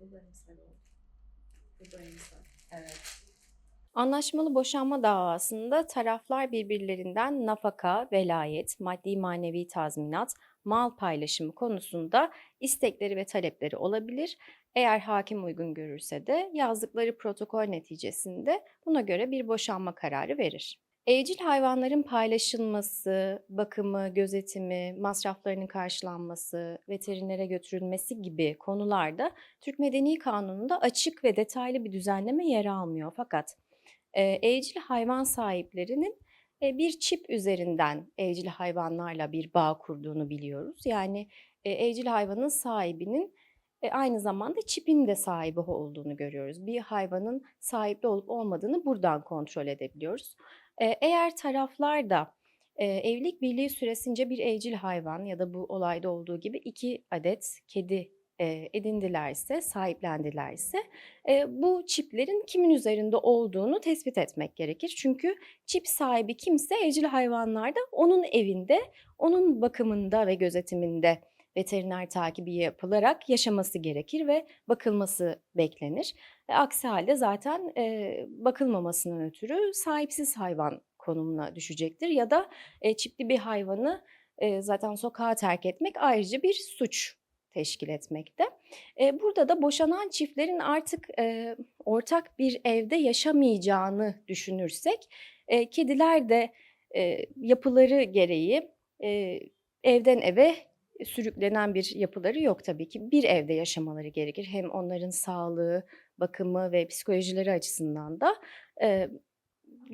Bu da emsal oldu. Bu da emsal. Evet. Anlaşmalı boşanma davasında taraflar birbirlerinden nafaka, velayet, maddi manevi tazminat, mal paylaşımı konusunda istekleri ve talepleri olabilir. Eğer hakim uygun görürse de yazdıkları protokol neticesinde buna göre bir boşanma kararı verir. Evcil hayvanların paylaşılması, bakımı, gözetimi, masraflarının karşılanması, veterinere götürülmesi gibi konularda Türk Medeni Kanunu'nda açık ve detaylı bir düzenleme yer almıyor. Fakat e, evcil hayvan sahiplerinin e, bir çip üzerinden evcil hayvanlarla bir bağ kurduğunu biliyoruz. Yani e, evcil hayvanın sahibinin aynı zamanda çipin de sahibi olduğunu görüyoruz. Bir hayvanın sahipli olup olmadığını buradan kontrol edebiliyoruz. Eğer taraflar da evlilik birliği süresince bir evcil hayvan ya da bu olayda olduğu gibi iki adet kedi edindilerse, sahiplendilerse bu çiplerin kimin üzerinde olduğunu tespit etmek gerekir. Çünkü çip sahibi kimse evcil hayvanlarda onun evinde, onun bakımında ve gözetiminde veteriner takibi yapılarak yaşaması gerekir ve bakılması beklenir. E, aksi halde zaten e, bakılmamasından ötürü sahipsiz hayvan konumuna düşecektir ya da e, çipli bir hayvanı e, zaten sokağa terk etmek ayrıca bir suç teşkil etmekte. E, burada da boşanan çiftlerin artık e, ortak bir evde yaşamayacağını düşünürsek, e, kediler de e, yapıları gereği e, evden eve sürüklenen bir yapıları yok tabii ki. Bir evde yaşamaları gerekir. Hem onların sağlığı, bakımı ve psikolojileri açısından da e,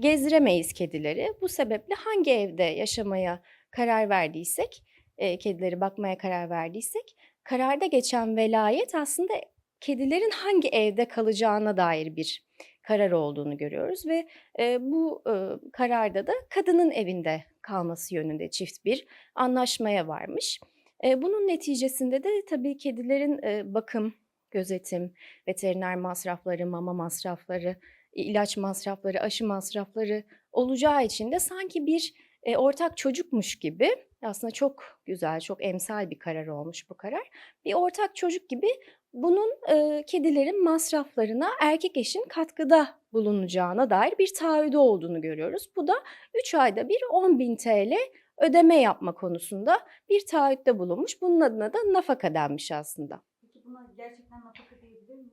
gezdiremeyiz kedileri. Bu sebeple hangi evde yaşamaya karar verdiysek, e, kedileri bakmaya karar verdiysek, kararda geçen velayet aslında kedilerin hangi evde kalacağına dair bir karar olduğunu görüyoruz ve e, bu e, kararda da kadının evinde kalması yönünde çift bir anlaşmaya varmış. Bunun neticesinde de tabii kedilerin bakım, gözetim, veteriner masrafları, mama masrafları, ilaç masrafları, aşı masrafları olacağı için de sanki bir ortak çocukmuş gibi aslında çok güzel, çok emsal bir karar olmuş bu karar. Bir ortak çocuk gibi bunun e, kedilerin masraflarına erkek eşin katkıda bulunacağına dair bir taahhüdü olduğunu görüyoruz. Bu da 3 ayda bir 10.000 TL ödeme yapma konusunda bir taahhütte bulunmuş. Bunun adına da nafaka denmiş aslında. Peki buna gerçekten nafaka diyebilir miyiz?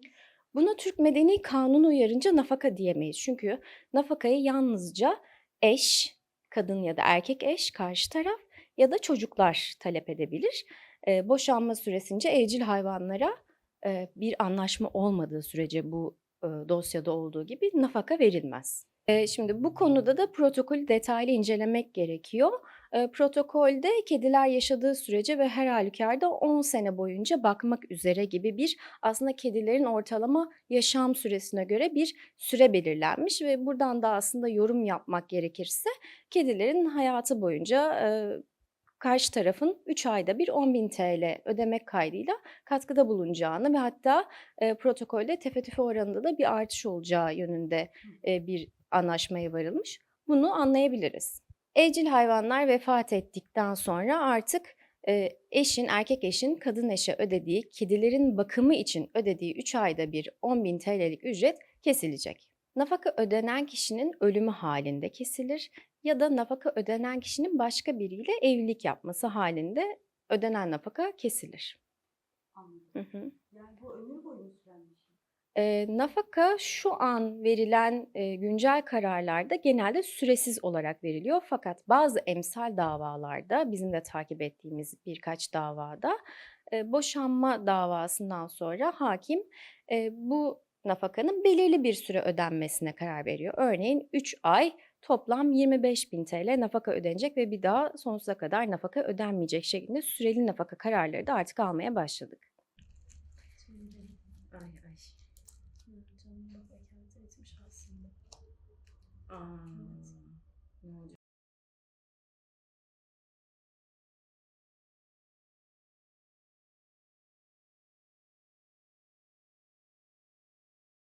Buna Türk Medeni Kanunu uyarınca nafaka diyemeyiz. Çünkü nafakayı yalnızca eş, kadın ya da erkek eş, karşı taraf ya da çocuklar talep edebilir. Ee, boşanma süresince evcil hayvanlara e, bir anlaşma olmadığı sürece bu e, dosyada olduğu gibi nafaka verilmez. E, şimdi bu konuda da protokolü detaylı incelemek gerekiyor. E, protokolde kediler yaşadığı sürece ve her halükarda 10 sene boyunca bakmak üzere gibi bir aslında kedilerin ortalama yaşam süresine göre bir süre belirlenmiş ve buradan da aslında yorum yapmak gerekirse kedilerin hayatı boyunca e, karşı tarafın 3 ayda bir 10.000 TL ödemek kaydıyla katkıda bulunacağını ve hatta e, protokolde tefe tüfe oranında da bir artış olacağı yönünde e, bir anlaşmaya varılmış. Bunu anlayabiliriz. Evcil hayvanlar vefat ettikten sonra artık eşin, erkek eşin kadın eşe ödediği, kedilerin bakımı için ödediği 3 ayda bir 10.000 TL'lik ücret kesilecek. Nafaka ödenen kişinin ölümü halinde kesilir ya da nafaka ödenen kişinin başka biriyle evlilik yapması halinde ödenen nafaka kesilir. Anladım. Hı hı. Yani bu ömür boyu Eee, nafaka şu an verilen, eee, güncel kararlarda genelde süresiz olarak veriliyor. Fakat bazı emsal davalarda, bizim de takip ettiğimiz birkaç davada, eee, boşanma davasından sonra hakim eee, bu nafakanın belirli bir süre ödenmesine karar veriyor. Örneğin 3 ay toplam 25.000 TL nafaka ödenecek ve bir daha sonsuza kadar nafaka ödenmeyecek şeklinde süreli nafaka kararları da artık almaya başladık. Ay ay. Canım bak vekalet etmiş aslında. Aa, ne olacak?